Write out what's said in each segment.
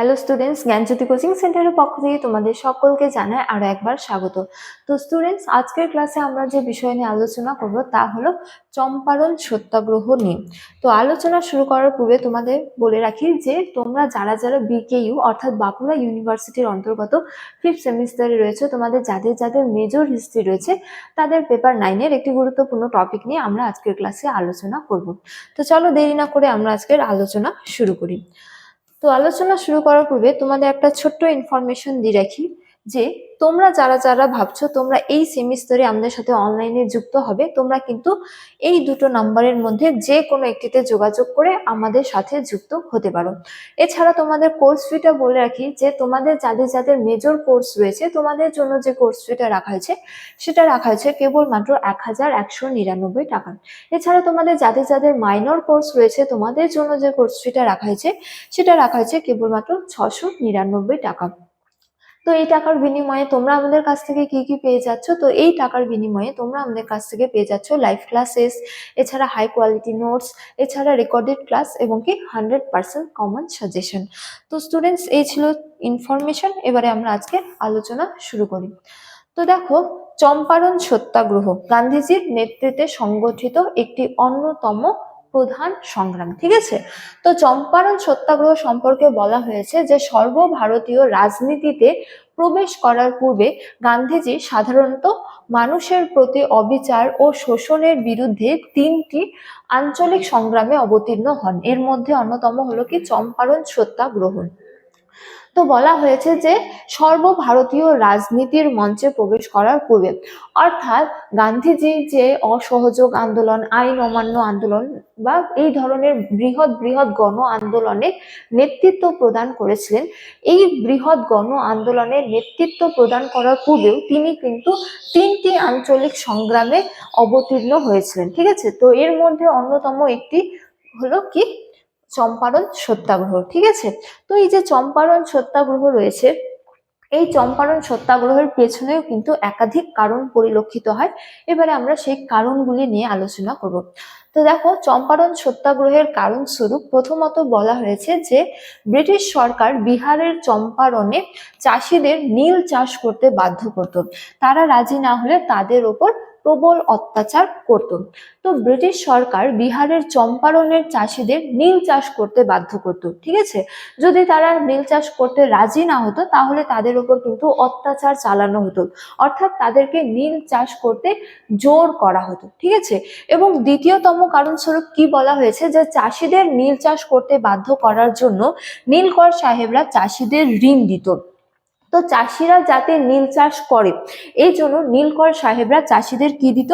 Hello students জ্ঞানজ্যোতি coaching সেন্টারের পক্ষ থেকে তোমাদের সকলকে জানাই আরও একবার স্বাগত। তো স্টুডেন্টস আজকের ক্লাসে আমরা যে বিষয় নিয়ে আলোচনা করব তা হলো চম্পারণ সত্যাগ্রহ নিয়ে। তো আলোচনা শুরু করার পূর্বে তোমাদের বলে রাখি যে তোমরা যারা যারা বিকেইউ অর্থাৎ বাঁকুড়া ইউনিভার্সিটির অন্তর্গত ফিফথ সেমিস্টারে রয়েছে, তোমাদের যাদের যাদের মেজর হিস্ট্রি রয়েছে, তাদের পেপার নাইনের একটি গুরুত্বপূর্ণ টপিক নিয়ে আমরা আজকের ক্লাসে আলোচনা করব। তো চলো দেরি না করে আমরা আজকের আলোচনা শুরু করি। তো আলোচনা শুরু করার পূর্বে তোমাদের একটা ছোট্ট ইনফরমেশন দিয়ে রাখি। যে তোমরা যারা যারা ভাবছ তোমরা এই সেমিস্টারে আমাদের সাথে অনলাইনে যুক্ত হবে, তোমরা কিন্তু এই দুটো নাম্বারের মধ্যে যে কোনো একটিতে যোগাযোগ করে আমাদের সাথে যুক্ত হতে পারো। এছাড়া তোমাদের কোর্স ফিটা বলে রাখি যে তোমাদের যাদের যাদের মেজর কোর্স রয়েছে, তোমাদের জন্য যে কোর্স ফিটা রাখা হয়েছে, সেটা রাখা হয়েছে কেবলমাত্র এক হাজার একশো নিরানব্বই টাকা। এছাড়া তোমাদের যাদের যাদের মাইনর কোর্স রয়েছে, তোমাদের জন্য যে কোর্স ফিটা রাখা হয়েছে, সেটা রাখা হয়েছে কেবলমাত্র ছশো নিরানব্বই টাকা। তো এই টাকার বিনিময়ে তোমরা আমাদের কাছ থেকে কি কি পেয়ে যাচ্ছ? তো এই টাকার বিনিময়ে তোমরা আমাদের কাছ থেকে পেয়ে যাচ্ছ লাইভ ক্লাসেস এছাড়া হাই কোয়ালিটি নোটস এছাড়া রেকর্ডেড ক্লাস এবং কি হান্ড্রেড পার্সেন্ট কমন সাজেশন তো স্টুডেন্টস এই ছিল ইনফরমেশন এবারে আমরা আজকে আলোচনা শুরু করি। তো দেখো, চম্পারণ সত্যাগ্রহ। গান্ধীজির নেতৃত্বে সংগঠিত একটি অন্যতম প্রধান সংগ্রাম, ঠিক আছে? তো চম্পারণ সত্যাগ্রহ সম্পর্কে বলা হয়েছে যে সর্বভারতীয় রাজনীতিতে প্রবেশ করার পূর্বে গান্ধীজি সাধারণত মানুষের প্রতি অবিচার ও শোষণের বিরুদ্ধে তিনটি আঞ্চলিক সংগ্রামে অবতীর্ণ হন। এর মধ্যে অন্যতম হলো কি? চম্পারণ সত্যাগ্রহণ তো বলা হয়েছে যে সর্বভারতীয় রাজনীতির মঞ্চে প্রবেশ করার পূর্বে, অর্থাৎ গান্ধীজি যে অসহযোগ আন্দোলন, আইন অমান্য আন্দোলন বা এই ধরনের বৃহৎ বৃহৎ গণ আন্দোলনে নেতৃত্ব প্রদান করেছিলেন, এই বৃহৎ গণ আন্দোলনে নেতৃত্ব প্রদান করার পূর্বেও তিনি কিন্তু তিনটি আঞ্চলিক সংগ্রামে অবতীর্ণ হয়েছিলেন, ঠিক আছে? তো এর মধ্যে অন্যতম একটি হলো কি? চম্পারণ সত্যাগ্রহ, ঠিক আছে? তো এই যে চম্পারণ সত্যাগ্রহ রয়েছে, এই চম্পারণ সত্যাগ্রহের পেছনেও কিন্তু একাধিক কারণ পরিলক্ষিত হয়। এবারে আমরা সেই কারণগুলি নিয়ে আলোচনা করব। তো দেখো, চম্পারণ সত্যাগ্রহের কারণ স্বরূপ প্রথমত বলা হয়েছে যে, ব্রিটিশ সরকার বিহারের চম্পারণে চাষিদের নীল চাষ করতে বাধ্য করত। তারা রাজি না হলে তাদের ওপর প্রবল অত্যাচার করত। তো ব্রিটিশ সরকার বিহারের চম্পারণের চাষিদের নীল চাষ করতে বাধ্য করত, ঠিক আছে? যদি তারা নীল চাষ করতে রাজি না হতো, তাহলে তাদের উপর কিন্তু অত্যাচার চালানো হতো। অর্থাৎ তাদেরকে নীল চাষ করতে জোর করা হতো, ঠিক আছে? এবং দ্বিতীয়তম কারণস্বরূপ কি বলা হয়েছে? যে চাষিদের নীল চাষ করতে বাধ্য করার জন্য নীলকর সাহেবরা চাষিদের ঋণ দিত। তো চাষিরা যাতে নীল চাষ করে। এই জন্য নীলকর সাহেবরা চাষিদের কি দিত?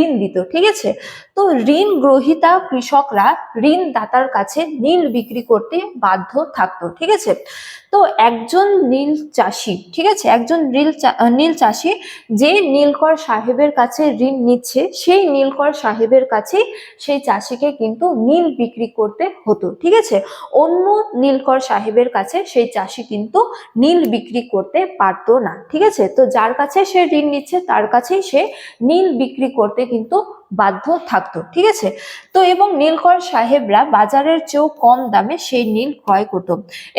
ঋণ দিত, ঠিক আছে? তো ঋণ গ্রহিতা কৃষকরা ঋণ দাতার কাছে নীল বিক্রি করতে বাধ্য থাকতো, ঠিক আছে? তো একজন নীল চাষি, ঠিক আছে? একজন নীল নীল চাষি যে নীলকর সাহেবের কাছে ঋণ নিচ্ছে, সেই নীলকর সাহেবের কাছে সেই চাষিকে কিন্তু নীল বিক্রি করতে হতো, ঠিক আছে? অন্য নীলকর সাহেবের কাছে সেই চাষি কিন্তু নীল বিক্রি করতে পারতো না, ঠিক আছে? তো যার কাছে সে ঋণ নিচ্ছে, তার কাছেই সে নীল বিক্রি করতে কিন্তু বাধ্য থাকতো। ঠিক আছে? তো এবং নীলকর সাহেবরা বাজারের চেয়েও কম দামে সেই নীল ক্রয় করত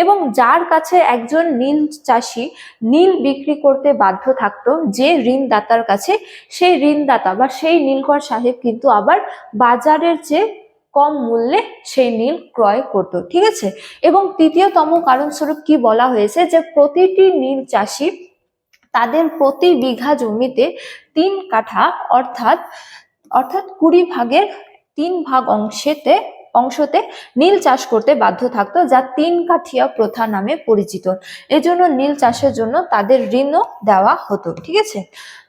এবং যার কাছে একজন নীল চাষি নীল বিক্রি করতে বাধ্য থাকতো, যে ঋণদাতার কাছে, সেই ঋণদাতা বা সেই নীলকর সাহেব কিন্তু আবার বাজারের চেয়ে কম মূল্যে সেই নীল ক্রয় করত, ঠিক আছে? এবং তৃতীয়তম কারণস্বরূপ কি বলা হয়েছে যে প্রতিটি নীল চাষি তাদের প্রতি বিঘা জমিতে তিন কাঠা, অর্থাৎ অর্থাৎ কুড়ি ভাগের তিন ভাগ অংশেতে, অংশতে নীল চাষ করতে বাধ্য থাকতো, যা তিন কাঠিয়া প্রথা নামে পরিচিত। এজন্য নীল চাষের জন্য তাদের ঋণও দেওয়া হতো, ঠিক আছে?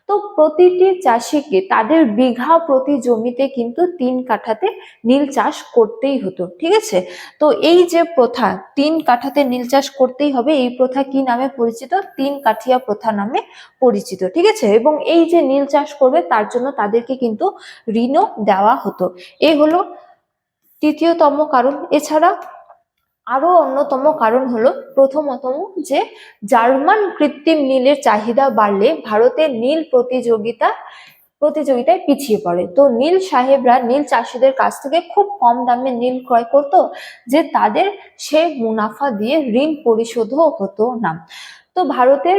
তো প্রতিটি চাষিকে তাদের বিঘা প্রতি জমিতে কিন্তু তিন কাঠাতে নীল চাষ করতেই হতো, ঠিক আছে? তো এই যে প্রথা, তিন কাঠাতে নীল চাষ করতেই হবে, এই প্রথা কি নামে পরিচিত? তিন কাঠিয়া প্রথা নামে পরিচিত, ঠিক আছে? এবং এই যে নীল চাষ করবে, তার জন্য তাদেরকে কিন্তু ঋণও দেওয়া হতো। এই হলো তৃতীয়তম কারণ। এছাড়া আরও অন্যতম কারণ হলো প্রথমতম যে জার্মান কৃত্রিম নীলের চাহিদা বাড়লে ভারতের নীল প্রতিযোগিতা, প্রতিযোগিতায় পিছিয়ে পড়ে। তো নীল সাহেবরা, নীল চাষিদের কাছ থেকে খুব কম দামে নীল ক্রয় করত যে তাদের সে মুনাফা দিয়ে ঋণ পরিশোধও হতো না। তো ভারতের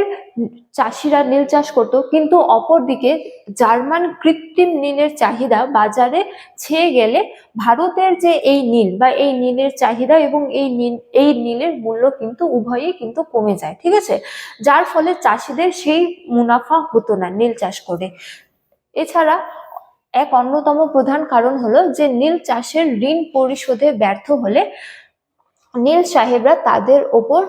চাষিরা নীল চাষ করত, কিন্তু অপরদিকে জার্মান কৃত্রিম নীলের চাহিদা বাজারে ছেয়ে গেলে ভারতের যে এই নীল বা এই নীলের চাহিদা এবং এই নীল, এই নীলের মূল্য কিন্তু উভয়ই কিন্তু কমে যায়, ঠিক আছে? যার ফলে চাষিদের সেই মুনাফা হতো না নীল চাষ করে। এছাড়া এক অন্যতম প্রধান কারণ হলো যে নীল চাষের ঋণ পরিশোধে ব্যর্থ হলে নীল সাহেবরা তাদের ওপর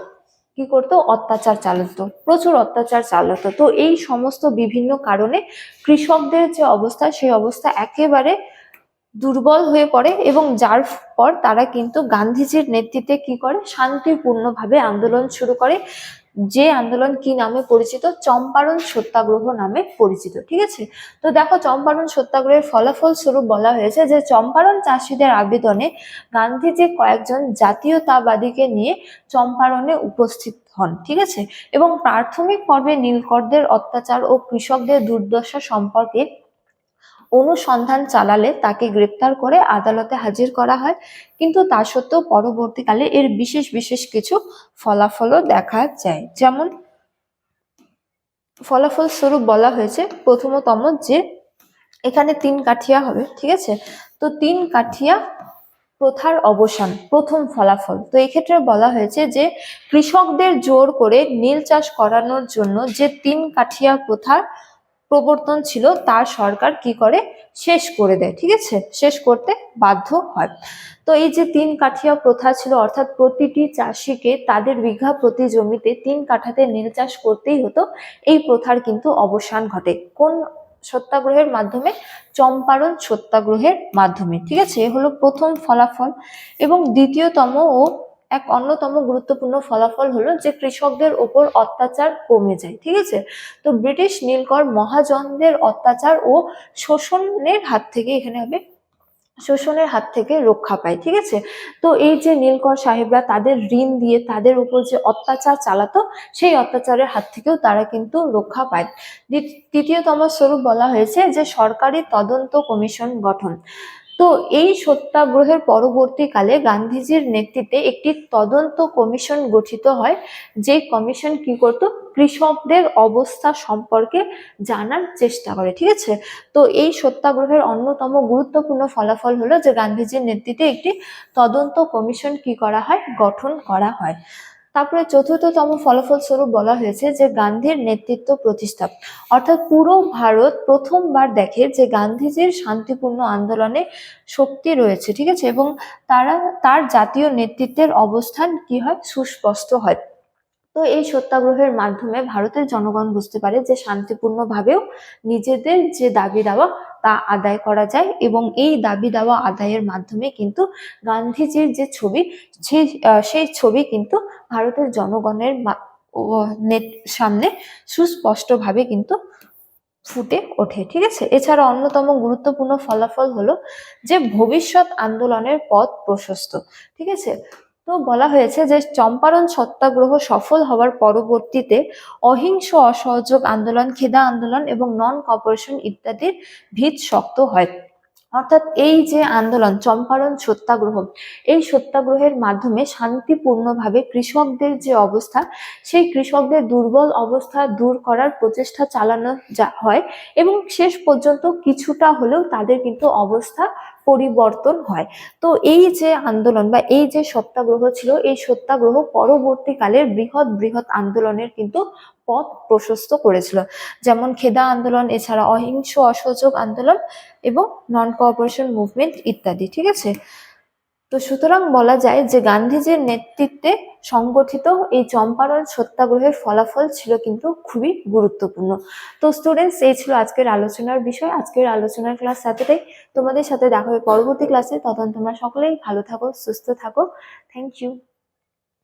কি করতো? অত্যাচার চালাতো। প্রচুর অত্যাচার চালাতো। তো এই সমস্ত বিভিন্ন কারণে কৃষকদের যে অবস্থা, সেই অবস্থা একেবারে দুর্বল হয়ে পড়ে এবং যার পর তারা কিন্তু গান্ধীজির নেতৃত্বে কি করে? শান্তিপূর্ণভাবে আন্দোলন শুরু করে। যে আন্দোলন কি নামে পরিচিত? চম্পারণ সত্যাগ্রহ নামে পরিচিত, ঠিক আছে? তো দেখো, চম্পারণ সত্যাগ্রহের ফলাফল স্বরূপ বলা হয়েছে যে, চম্পারণ চাষিদের আবেদনে গান্ধীজি কয়েকজন জাতীয়তাবাদীকে নিয়ে চম্পারণে উপস্থিত হন, ঠিক আছে? এবং প্রাথমিক পর্বে নীলকরদের অত্যাচার ও কৃষকদের দুর্দশা সম্পর্কে অনুসন্ধান চালালে তাকে গ্রেপ্তার করে আদালতে হাজির করা হয়। কিন্তু তা সত্ত্বেও পরবর্তীকালে এর বিশেষ বিশেষ কিছু ফলাফলও দেখা যায়। যেমন ফলাফল স্বরূপ বলা হয়েছে, প্রথমতম যে এখানে তিন কাঠিয়া হবে, ঠিক আছে? তো তিন কাঠিয়া প্রথার অবসান, প্রথম ফলাফল। তো এক্ষেত্রে বলা হয়েছে যে কৃষকদের জোর করে নীল চাষ করানোর জন্য যে তিন কাঠিয়া প্রথার প্রবর্তন ছিল, তার সরকার কি করে? শেষ করে দেয়, ঠিক আছে? শেষ করতে বাধ্য হয়। তো এই যে তিন কাঠিয়া প্রথা ছিল, অর্থাৎ প্রতিটি চাষিকে তাদের বিঘা প্রতি জমিতে তিন কাঠাতে নীল চাষ করতেই হতো, এই প্রথার কিন্তু অবসান ঘটে। কোন সত্যাগ্রহের মাধ্যমে? চম্পারণ সত্যাগ্রহের মাধ্যমে, ঠিক আছে? এ হলো প্রথম ফলাফল। এবং দ্বিতীয়তম ও এক অন্যতম গুরুত্বপূর্ণ ফলাফল হলো যে কৃষকদের ওপর অত্যাচার কমে যায়, ঠিক আছে? তো ব্রিটিশ নীলকর মহাজনদের অত্যাচার ও শোষণের হাত থেকে এখানে হবে, শোষণের হাত থেকে রক্ষা পায়, ঠিক আছে? তো এই যে নীলকর সাহেবরা তাদের ঋণ দিয়ে তাদের উপর যে অত্যাচার চালাতো, সেই অত্যাচারের হাত থেকেও তারা কিন্তু রক্ষা পায়। তৃতীয়তম স্বরূপ বলা হয়েছে যে সরকারি তদন্ত কমিশন গঠন। তো এই সত্যাগ্রহের পরবর্তীকালে গান্ধীজির নেতৃত্বে একটি তদন্ত কমিশন গঠিত হয়, যে কমিশন কি করত? কৃষকদের অবস্থা সম্পর্কে জানার চেষ্টা করে, ঠিক আছে? তো এই সত্যাগ্রহের অন্যতম গুরুত্বপূর্ণ ফলাফল হলো যে গান্ধীজির নেতৃত্বে একটি তদন্ত কমিশন কি করা হয়? গঠন করা হয়। তারপরে চতুর্থতম ফলাফল স্বরূপ বলা হয়েছে যে গান্ধীর নেতৃত্ব প্রতিষ্ঠা অর্থাৎ পুরো ভারত প্রথমবার দেখে যে গান্ধীজির শান্তিপূর্ণ আন্দোলনে শক্তি রয়েছে, ঠিক আছে? এবং তারা, তার জাতীয় নেতৃত্বের অবস্থান কি হয়? সুস্পষ্ট হয়। তো এই সত্যাগ্রহের মাধ্যমে ভারতের জনগণ বুঝতে পারে যে শান্তিপূর্ণভাবেও নিজেদের যে দাবি দাওয়া তা আদায় করা যায় এবং এই দাবি দাওয়া আদায়ের মাধ্যমে কিন্তু গান্ধীজির যে ছবি, সেই সেই ছবি কিন্তু ভারতের জনগণের সামনে সুস্পষ্টভাবে কিন্তু ফুটে ওঠে, ঠিক আছে? এছাড়া অন্যতম গুরুত্বপূর্ণ ফলাফল হলো যে ভবিষ্যৎ আন্দোলনের পথ প্রশস্ত, ঠিক আছে? তো বলা হয়েছে যে চম্পারণ সত্যাগ্রহ সফল হওয়ার পরবর্তীতে অহিংস অসহযোগ আন্দোলন, খেদা আন্দোলন এবং নন কপারেশন ইত্যাদির ভিত শক্ত হয়। অর্থাৎ এই যে আন্দোলন, চম্পারণ সত্যাগ্রহ, এই সত্যাগ্রহের মাধ্যমে শান্তিপূর্ণভাবে কৃষকদের যে অবস্থা, সেই কৃষকদের দুর্বল অবস্থা দূর করার প্রচেষ্টা চালানো যা হয় এবং শেষ পর্যন্ত কিছুটা হলেও তাদের কিন্তু অবস্থা পরিবর্তন হয়। তো এই যে আন্দোলন বা এই যে সত্যাগ্রহ ছিল, এই সত্যাগ্রহ পরবর্তীকালের বৃহৎ বৃহৎ আন্দোলনের কিন্তু পথ প্রশস্ত করেছিল। যেমন খেদা আন্দোলন, এছাড়া অহিংস অসহযোগ আন্দোলন এবং নন কোঅপারেশন মুভমেন্ট ইত্যাদি, ঠিক আছে? তো সুতরাং বলা যায় যে গান্ধীজির নেতৃত্বে সংগঠিত এই চম্পারণ সত্যাগ্রহের ফলাফল ছিল কিন্তু খুবই গুরুত্বপূর্ণ। তো স্টুডেন্টস এই ছিল আজকের আলোচনার বিষয়। আজকের আলোচনার ক্লাস এতটাই। তোমাদের সাথে দেখা হবে পরবর্তী ক্লাসে তখন তোমরা সকলেই ভালো থাকো, সুস্থ থাকো। Thank you